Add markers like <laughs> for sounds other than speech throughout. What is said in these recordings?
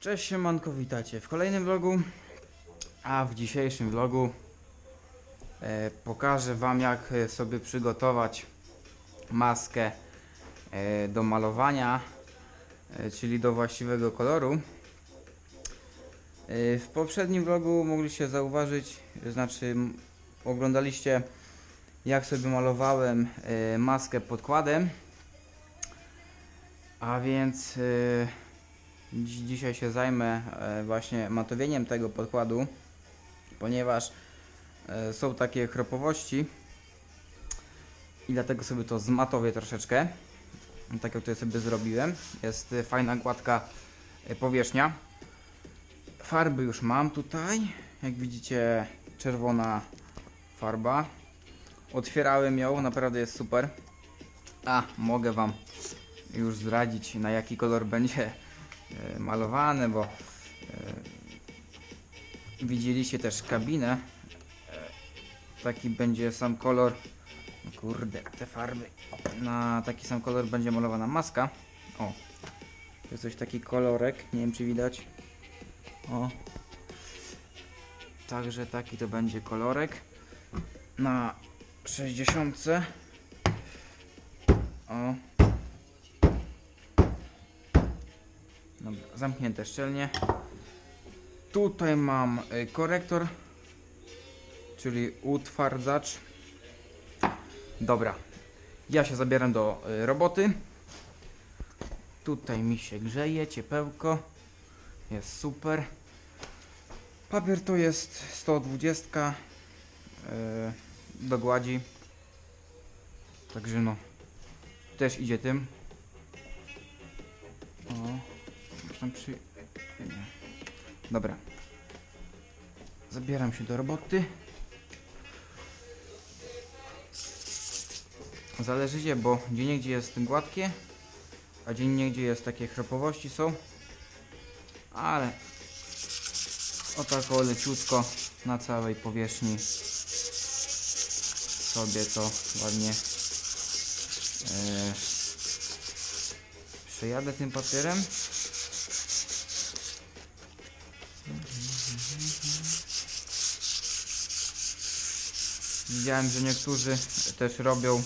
Cześć siemanko, witajcie w kolejnym vlogu, a w dzisiejszym vlogu e, pokażę wam jak e, sobie przygotować maskę e, do malowania, e, czyli do właściwego koloru. E, w poprzednim vlogu mogliście zauważyć, znaczy oglądaliście jak sobie malowałem e, maskę podkładem, a więc e, Dzisiaj się zajmę e, właśnie matowieniem tego podkładu, ponieważ e, są takie chropowości i dlatego sobie to zmatowię troszeczkę. Tak jak to sobie zrobiłem. Jest fajna, gładka e, powierzchnia. Farby już mam tutaj. Jak widzicie, czerwona farba. Otwierałem ją, naprawdę jest super. A, mogę Wam już zdradzić, na jaki kolor będzie malowane, bo e, widzieliście też kabinę. E, taki będzie sam kolor. O Kurde, te farby. Na taki sam kolor będzie malowana maska. O, to jest coś taki kolorek. Nie wiem, czy widać. O, także taki to będzie kolorek na 60. O, Dobra, zamknięte szczelnie. Tutaj mam y, korektor, czyli utwardzacz. Dobra, ja się zabieram do y, roboty. Tutaj mi się grzeje, ciepełko. Jest super. Papier to jest 120 y, do gładzi. Także no, też idzie tym. Przy... Nie. Dobra. Zabieram się do roboty. Zależycie, bo gdzie niegdzie jest gładkie, a gdzie niegdzie jest takie chropowości są. Ale o tak leciutko na całej powierzchni sobie to ładnie e, przejadę tym papierem. Widziałem, że niektórzy też robią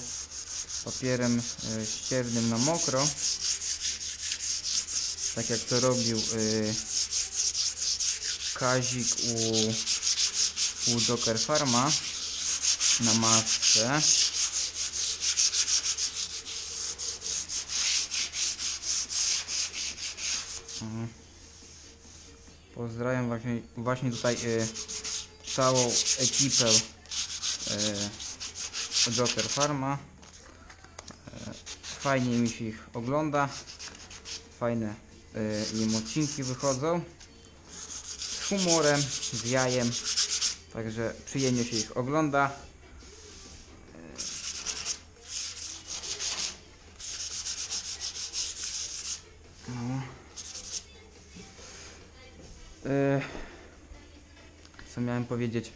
papierem e, ściernym na mokro. Tak jak to robił e, Kazik u, u Joker Farma na masce. Mhm. Pozdrawiam właśnie, właśnie tutaj e, całą ekipę e, Joker Farma. E, fajnie mi się ich ogląda. Fajne e, im odcinki wychodzą. Z humorem, z jajem. Także przyjemnie się ich ogląda. No. E, co miałem powiedzieć?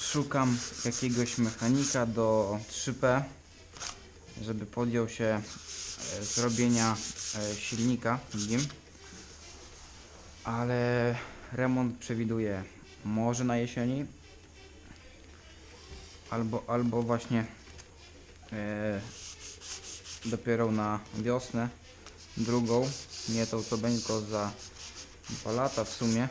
Szukam jakiegoś mechanika do 3P, żeby podjął się e, zrobienia e, silnika nim. Ale remont przewiduję może na jesieni, albo, albo właśnie e, dopiero na wiosnę, drugą, nie tą co będzie tylko za dwa lata w sumie.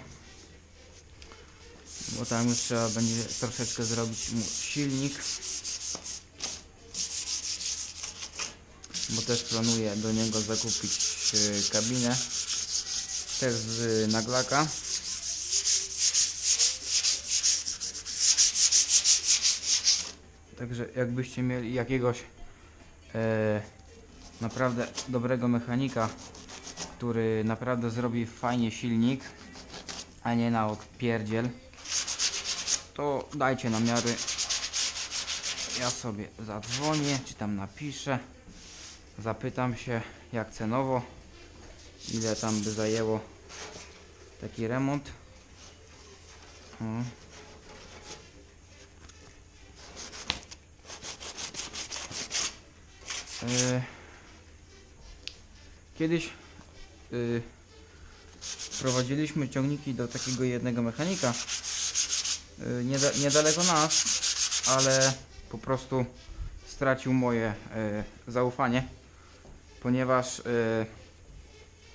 Bo tam już trzeba będzie troszeczkę zrobić mu silnik. Bo też planuję do niego zakupić e, kabinę. Też z naglaka. Także jakbyście mieli jakiegoś e, naprawdę dobrego mechanika, który naprawdę zrobi fajnie silnik, a nie na odpierdziel, to dajcie namiary. Ja sobie zadzwonię, czy tam napiszę. Zapytam się jak cenowo, ile tam by zajęło taki remont. O. E, Kiedyś y, prowadziliśmy ciągniki do takiego jednego mechanika y, nieda, niedaleko nas, ale po prostu stracił moje y, zaufanie, ponieważ y,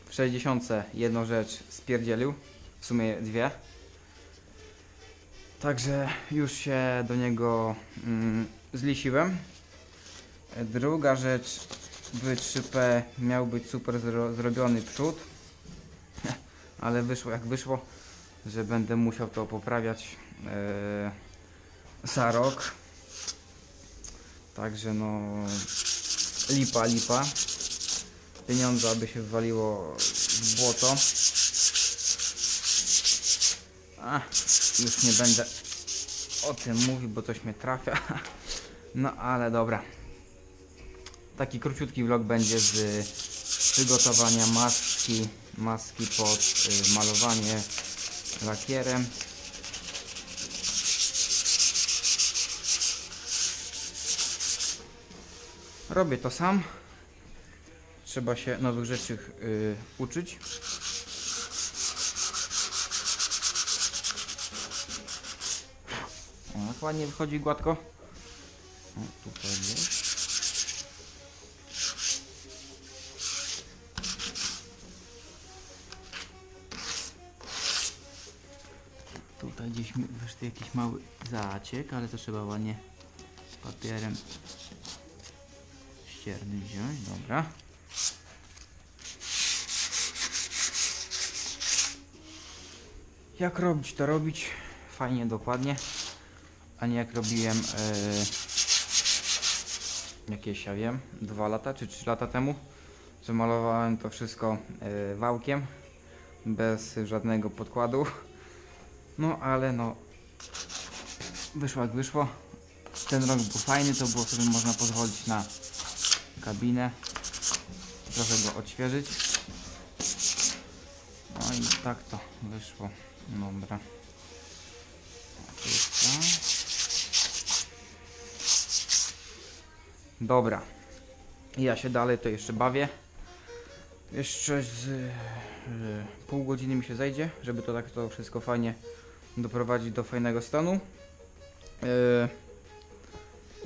w 60 jedną rzecz spierdzielił, w sumie dwie. Także już się do niego mm, zlisiłem. Druga rzecz, w 3P miał być super zro zrobiony przód, <laughs> ale wyszło jak wyszło, że będę musiał to poprawiać e, za rok. Także no lipa, lipa. Pieniądze aby się wwaliło w błoto. A, już nie będę o tym mówił, bo coś mnie trafia. <laughs> No ale dobra. Taki króciutki vlog będzie z przygotowania maski, maski pod y, malowanie lakierem. Robię to sam. Trzeba się nowych rzeczy y, uczyć. O, ładnie wychodzi gładko. O, tutaj jest. Gdzieś wyszedł jakiś mały zaciek, ale to trzeba ładnie papierem ścierny wziąć, dobra. Jak robić to robić? Fajnie, dokładnie. A nie jak robiłem e, jakieś, ja wiem, dwa lata czy trzy lata temu, że malowałem to wszystko e, wałkiem, bez żadnego podkładu. No ale no, wyszło jak wyszło. Ten rok był fajny, to było sobie można pozwolić na kabinę, trochę go odświeżyć. No i tak to wyszło. Dobra. Dobra. Ja się dalej to jeszcze bawię. Jeszcze z y, pół godziny mi się zejdzie, żeby to tak to wszystko fajnie doprowadzić do fajnego stanu. Y,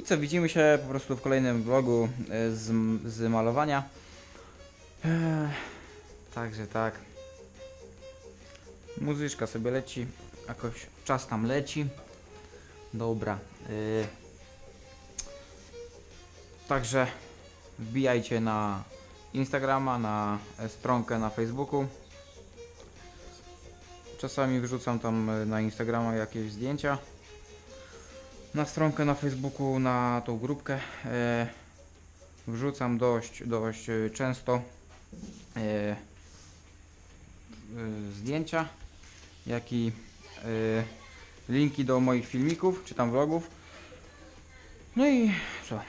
I co, widzimy się po prostu w kolejnym vlogu y, z, z malowania. Y, Także tak. Muzyczka sobie leci, jakoś czas tam leci. Dobra. Także wbijajcie na Instagrama, na e, stronkę na Facebooku. Czasami wrzucam tam y, na Instagrama jakieś zdjęcia. Na stronkę na Facebooku, na tą grupkę e, wrzucam dość, dość często e, y, zdjęcia, jak i linki do moich filmików, czy tam vlogów. No i co?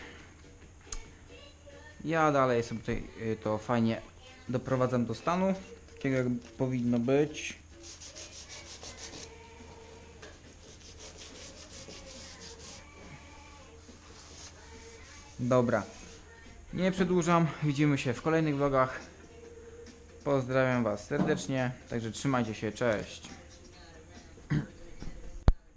Ja dalej sobie tutaj to fajnie doprowadzam do stanu, takiego jak powinno być. Dobra. Nie przedłużam, widzimy się w kolejnych vlogach. Pozdrawiam Was serdecznie, także trzymajcie się, cześć.